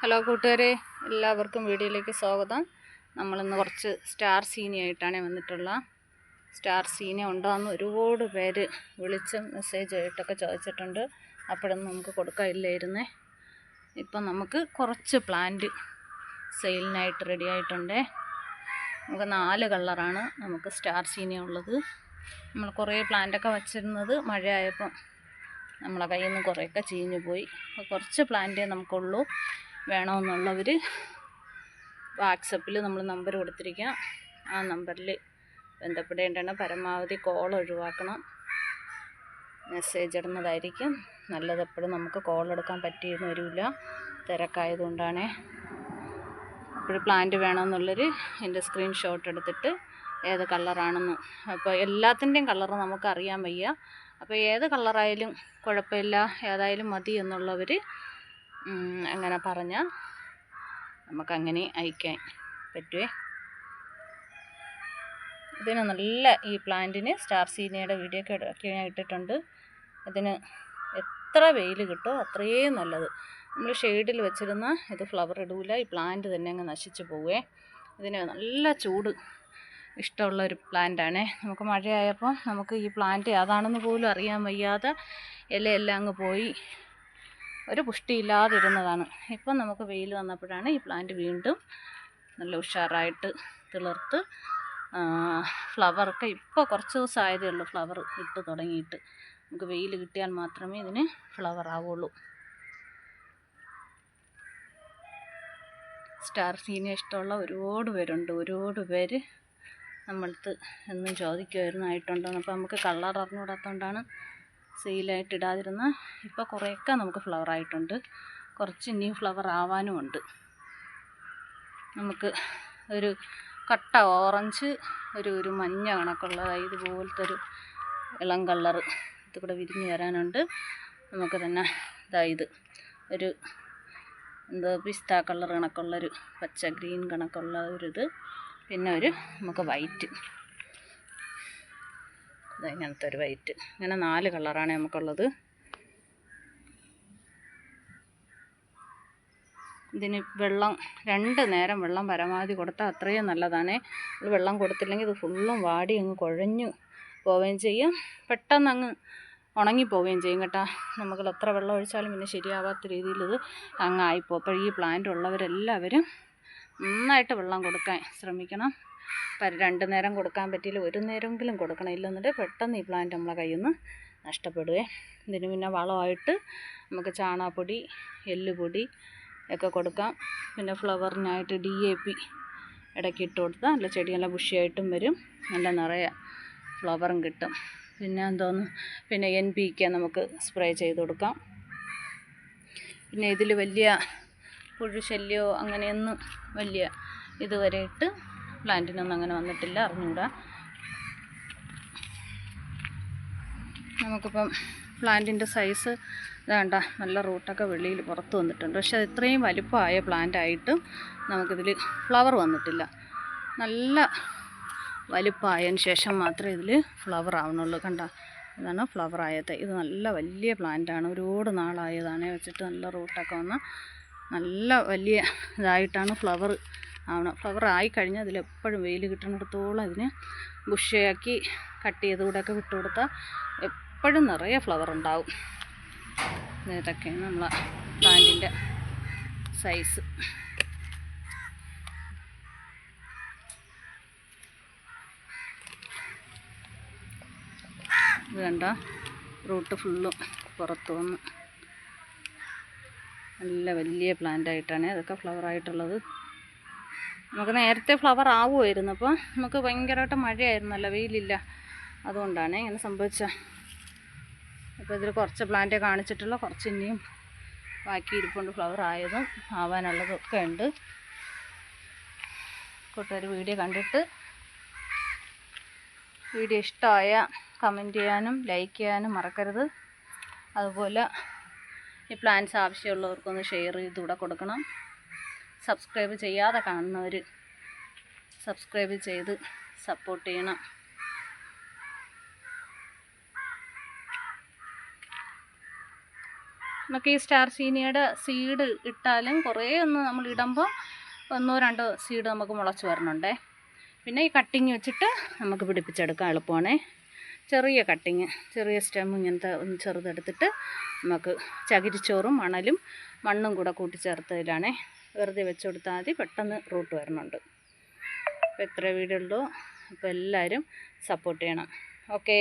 Hello കൂട്ടുകാരെ എല്ലാവർക്കും വീഡിയോയിലേക്ക് സ്വാഗതം. നമ്മളിന്ന് കുറച്ച് സ്റ്റാർ സീനിയായിട്ടാണ് വന്നിട്ടുള്ള. സ്റ്റാർ സീന ഉണ്ടോ എന്ന് ഒരുപാട് പേര് വിളിച്ച് മെസ്സേജ് ആയിട്ടൊക്കെ ചോദിച്ചിട്ടുണ്ട്. അപ്പോഴൊന്നും നമുക്ക് കൊടുക്കാനില്ലായിരുന്നേ. ഇപ്പം നമുക്ക് കുറച്ച് പ്ലാന്റ് സെയിലിനായിട്ട് റെഡി ആയിട്ടുണ്ട്. നമുക്ക് നാല് കളറാണ് നമുക്ക് സ്റ്റാർ സീനിയ ഉള്ളത്. നമ്മൾ കുറേ പ്ലാന്റൊക്കെ വച്ചിരുന്നത് മഴയായപ്പം നമ്മളെ കയ്യിൽ നിന്ന് കുറേയൊക്കെ ചീഞ്ഞു പോയി. കുറച്ച് പ്ലാന്റേ നമുക്കുള്ളൂ. വേണമെന്നുള്ളവർ വാട്സപ്പിൽ നമ്മൾ നമ്പർ കൊടുത്തിരിക്കുക. ആ നമ്പറിൽ ബന്ധപ്പെടേണ്ടതാണ്. പരമാവധി കോൾ ഒഴിവാക്കണം. മെസ്സേജ് ഇടുന്നതായിരിക്കും. നല്ലത് എപ്പോഴും നമുക്ക് കോൾ എടുക്കാൻ പറ്റിയെന്ന് വരില്ല തിരക്കായതുകൊണ്ടാണ്. ഇപ്പോഴും പ്ലാന്റ് വേണമെന്നുള്ളൊരു എന്റെ സ്ക്രീൻഷോട്ട് എടുത്തിട്ട് ഏത് കളറാണെന്ന് അപ്പോൾ എല്ലാത്തിന്റെയും കളർ നമുക്ക് അറിയാൻ വയ്യ. അപ്പോൾ ഏത് കളറായാലും കുഴപ്പമില്ല. ഏതായാലും മതി എന്നുള്ളവർ അങ്ങനെ പറഞ്ഞാൽ നമുക്കങ്ങനെ അയക്കാൻ പറ്റുമേ ഇതിന് നല്ല ഈ പ്ലാന്റിന് സ്റ്റാർ സീനിയുടെ വീഡിയോ ഒക്കെ ഞാൻ ഇട്ടിട്ടുണ്ട്. ഇതിന് എത്ര വെയിൽ കിട്ടുമോ അത്രയും നല്ലത്. നമ്മൾ ഷെയ്ഡിൽ വെച്ചിരുന്ന ഇത് ഫ്ലവർ ഇടൂല ഈ പ്ലാന്റ് തന്നെ അങ്ങ് നശിച്ചു പോവേ. ഇതിന് നല്ല ചൂട് ഇഷ്ടമുള്ള ഒരു പ്ലാന്റാണ്. നമുക്ക് മഴയായപ്പോൾ നമുക്ക് ഈ പ്ലാന്റ് ഏതാണെന്ന് പോലും അറിയാൻ വയ്യാതെ ഇലയെല്ലാം അങ്ങ് പോയി ഒരു പുഷ്ടിയില്ലാതിരുന്നതാണ്. ഇപ്പം നമുക്ക് വെയിൽ വന്നപ്പോഴാണ് ഈ പ്ലാന്റ് വീണ്ടും നല്ല ഉഷാറായിട്ട് തിളർത്ത് ഫ്ലവറൊക്കെ ഇപ്പോൾ കുറച്ച് ദിവസമായതേ ഉള്ളൂ ഫ്ലവർ ഇട്ട് തുടങ്ങിയിട്ട്. നമുക്ക് വെയിൽ കിട്ടിയാൽ മാത്രമേ ഇതിന് ഫ്ലവർ ആവുള്ളൂ. സ്റ്റാർ സീനിയ ഇഷ്ടമുള്ള ഒരുപാട് പേരുണ്ട്. ഒരുപാട് പേര് നമ്മളടുത്ത് എന്നും ചോദിക്കുമായിരുന്നു ആയിട്ടുണ്ടോ അപ്പോൾ നമുക്ക് കളർ അറിഞ്ഞുകൂടാത്തതുകൊണ്ടാണ് സെയിലായിട്ട് ഇടാതിരുന്ന ഇപ്പോൾ കുറേയൊക്കെ നമുക്ക് ഫ്ലവർ ആയിട്ടുണ്ട്. കുറച്ച് ഇനിയും ഫ്ലവർ ആവാനും ഉണ്ട് നമുക്ക് ഒരു കട്ട ഓറഞ്ച് ഒരു ഒരു മഞ്ഞ കണക്കുള്ളതായി ഇതുപോലത്തെ ഒരു ഇളം കളറ് ഇത് കൂടെ വിരിഞ്ഞ് വരാനുണ്ട്. നമുക്ക് തന്നെ ഇതായത് ഒരു എന്താ പിസ്ത കളർ കണക്കുള്ളൊരു പച്ച ഗ്രീൻ കണക്കുള്ള ഒരു ഇത്. പിന്നെ ഒരു നമുക്ക് വൈറ്റ് ഇങ്ങനത്തെ ഒരു വൈറ്റ്. ഇങ്ങനെ നാല് കളറാണ് നമുക്കുള്ളത്. ഇതിന് വെള്ളം രണ്ട് നേരം വെള്ളം പരമാവധി കൊടുത്താൽ അത്രയും നല്ലതാണ്. വെള്ളം കൊടുത്തില്ലെങ്കിൽ ഇത് ഫുള്ളും വാടി അങ്ങ് കുഴഞ്ഞു പോവുകയും ചെയ്യും. പെട്ടെന്ന് അങ്ങ് ഉണങ്ങിപ്പോവുകയും ചെയ്യും കേട്ടോ. നമുക്ക് എത്ര വെള്ളം ഒഴിച്ചാലും പിന്നെ ശരിയാവാത്ത രീതിയിൽ ഇത് അങ്ങായിപ്പോ അപ്പോൾ ഈ പ്ലാന്റ് ഉള്ളവരെല്ലാവരും നന്നായിട്ട് വെള്ളം കൊടുക്കാൻ ശ്രമിക്കണം. രണ്ട് നേരം കൊടുക്കാൻ പറ്റിയില്ല ഒരു നേരമെങ്കിലും കൊടുക്കണം. ഇല്ലെന്നുണ്ടെങ്കിൽ പെട്ടെന്ന് ഈ പ്ലാന്റ് നമ്മളെ കയ്യിൽ നിന്ന് നഷ്ടപ്പെടുവേ. ഇതിന് പിന്നെ വളമായിട്ട് നമുക്ക് ചാണകപ്പൊടി എല്ലുപൊടി ഒക്കെ കൊടുക്കാം. പിന്നെ ഫ്ലവറിനായിട്ട് ഡി എ പി ഇടയ്ക്ക് ഇട്ട് കൊടുത്താൽ നല്ല ചെടി നല്ല ബുഷിയായിട്ടും വരും. നല്ല നിറയെ ഫ്ലവറും കിട്ടും. പിന്നെ എന്തോന്ന്? പിന്നെ എൻ പി കെ നമുക്ക് സ്പ്രേ ചെയ്ത് കൊടുക്കാം. പിന്നെ ഇതിൽ വലിയ പുഴു ശല്യമോ അങ്ങനെയൊന്നും വലിയ ഇതുവരെ ഇട്ട് പ്ലാന്റിനൊന്നും അങ്ങനെ വന്നിട്ടില്ല അറിഞ്ഞുകൂടാ നമുക്കിപ്പം പ്ലാന്റിന്റെ സൈസ് വേണ്ട നല്ല റൂട്ടൊക്കെ വെളിയിൽ പുറത്ത് വന്നിട്ടുണ്ട്. പക്ഷെ അത് ഇത്രയും വലിപ്പമായ പ്ലാന്റ് ആയിട്ടും നമുക്കിതിൽ ഫ്ലവർ വന്നിട്ടില്ല. നല്ല വലിപ്പമായതിന് ശേഷം മാത്രമേ ഇതിൽ ഫ്ലവർ ആവണുള്ളൂ കണ്ട ഇതാണ് ഫ്ലവർ ആയത്. ഇത് നല്ല വലിയ പ്ലാന്റാണ്. ഒരുപാട് നാളായതാണ് വെച്ചിട്ട് നല്ല റൂട്ടൊക്കെ വന്ന് നല്ല വലിയ ഇതായിട്ടാണ് ഫ്ലവർ ആവണം. ഫ്ലവർ ആയി കഴിഞ്ഞാൽ അതിലെപ്പോഴും വെയിൽ കിട്ടുന്നിടത്തോളം അതിന് ബുഷയാക്കി കട്ട് ചെയ്ത് കൂടെയൊക്കെ വിട്ടു കൊടുത്താൽ എപ്പോഴും നിറയെ ഫ്ലവർ ഉണ്ടാവും ഇതൊക്കെയാണ് നമ്മളെ പ്ലാന്റിന്റെ സൈസ്. ഇത് കണ്ട റൂട്ട് ഫുള്ളും പുറത്തു വന്ന്. നല്ല വലിയ പ്ലാന്റ് ആയിട്ടാണ് അതൊക്കെ ഫ്ലവർ ആയിട്ടുള്ളത് നമുക്ക് നേരത്തെ ഫ്ലവർ ആവുമായിരുന്നു. അപ്പോൾ നമുക്ക് ഭയങ്കരമായിട്ട് മഴയായിരുന്നല്ലോ വെയിലില്ല. അതുകൊണ്ടാണ് ഇങ്ങനെ സംഭവിച്ചത് അപ്പോൾ ഇതിൽ കുറച്ച് പ്ലാന്റ് കാണിച്ചിട്ടുള്ള കുറച്ച് ഇനിയും ബാക്കി ഇരിപ്പുണ്ട് ഫ്ലവർ ആയതും ആവാനുള്ളതൊക്കെ ഉണ്ട്. കൂട്ടുകാർ വീഡിയോ കണ്ടിട്ട് വീഡിയോ ഇഷ്ടമായ കമന്റ് ചെയ്യാനും ലൈക്ക് ചെയ്യാനും മറക്കരുത്. അതുപോലെ ഈ പ്ലാൻസ് ആവശ്യമുള്ളവർക്കൊന്ന് ഷെയർ ചെയ്തുകൂടെ കൊടുക്കണം. സബ്സ്ക്രൈബ് ചെയ്യാതെ കാണുന്നവർ സബ്സ്ക്രൈബ് ചെയ്ത് സപ്പോർട്ട് ചെയ്യണം. നമുക്ക് ഈ സ്റ്റാർ ചീനിയുടെ സീഡ് ഇട്ടാലും കുറേ ഒന്ന് നമ്മൾ ഇടുമ്പോൾ ഒന്നോ രണ്ടോ സീഡ് നമുക്ക് മുളച്ച് വരണുണ്ടേ. പിന്നെ ഈ കട്ടിങ് വെച്ചിട്ട് നമുക്ക് പിടിപ്പിച്ചെടുക്കാൻ എളുപ്പമാണേ. ചെറിയ കട്ടിങ് ചെറിയ സ്റ്റെം ഇങ്ങനത്തെ ചെറുതെടുത്തിട്ട് നമുക്ക് ചകിരിച്ചോറും മണലും മണ്ണും കൂടെ കൂട്ടിച്ചേർത്തതിലാണേ. വെറുതെ വെച്ച് കൊടുത്താൽ മതി. പെട്ടെന്ന് റൂട്ട് വരണുണ്ട് അപ്പോൾ എത്ര വീഡിയോ ഉള്ളൂ അപ്പോൾ എല്ലാവരും സപ്പോർട്ട് ചെയ്യണം. ഓക്കേ.